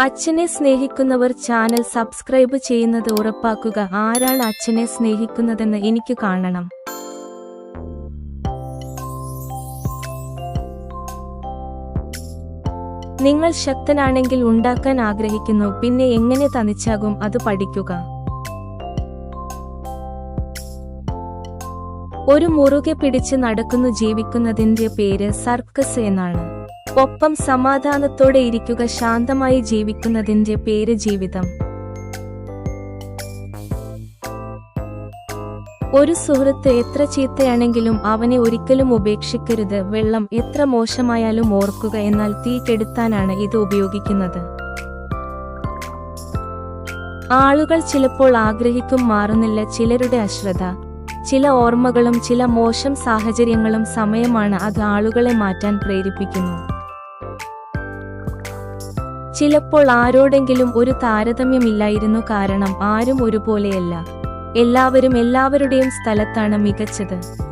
അച്ഛനെ സ്നേഹിക്കുന്നവർ channel subscribe ചെയ്യുന്നത് ഉറപ്പാക്കുക. ആരാണ് അച്ഛനെ സ്നേഹിക്കുന്നതെന്ന് എനിക്ക് കാണണം. നിങ്ങൾ ശക്തനാണെങ്കിൽ ഉണ്ടാക്കാൻ ആഗ്രഹിക്കുന്നു. പിന്നെ എങ്ങനെ തനിച്ചാകും അത് പഠിക്കുക. ഒരു മുറുകെ പിടിച്ച് നടക്കുന്നു. ജീവിക്കുന്നതിന്റെ പേര് സർക്കസ് എന്നാണ്. ഒപ്പം സമാധാനത്തോടെ ഇരിക്കുക ശാന്തമായി ജീവിക്കുന്നതിന്റെ പേര് ജീവിതം. ഒരു സുഹൃത്ത് എത്ര ചീത്തയാണെങ്കിലും അവനെ ഒരിക്കലും ഉപേക്ഷിക്കരുത്. വെള്ളം എത്ര മോശമായാലും ഓർക്കുക എന്നാൽ തീ കെടുത്താനാണ് ഇത് ഉപയോഗിക്കുന്നത്. ആളുകൾ ചിലപ്പോൾ ആഗ്രഹിക്കും മാറുന്നില്ല ചിലരുടെ അശ്രദ്ധ. ചില ഓർമ്മകളും ചില മോശം സാഹചര്യങ്ങളും സമയമാണ് അത് ആളുകളെ മാറ്റാൻ പ്രേരിപ്പിക്കുന്നു. ചിലപ്പോൾ ആരോടെങ്കിലും ഒരു താരതമ്യമില്ലായിരുന്നു കാരണം ആരും ഒരുപോലെയല്ല. എല്ലാവരും എല്ലാവരുടെയും സ്ഥലത്താണ് മികച്ചത്.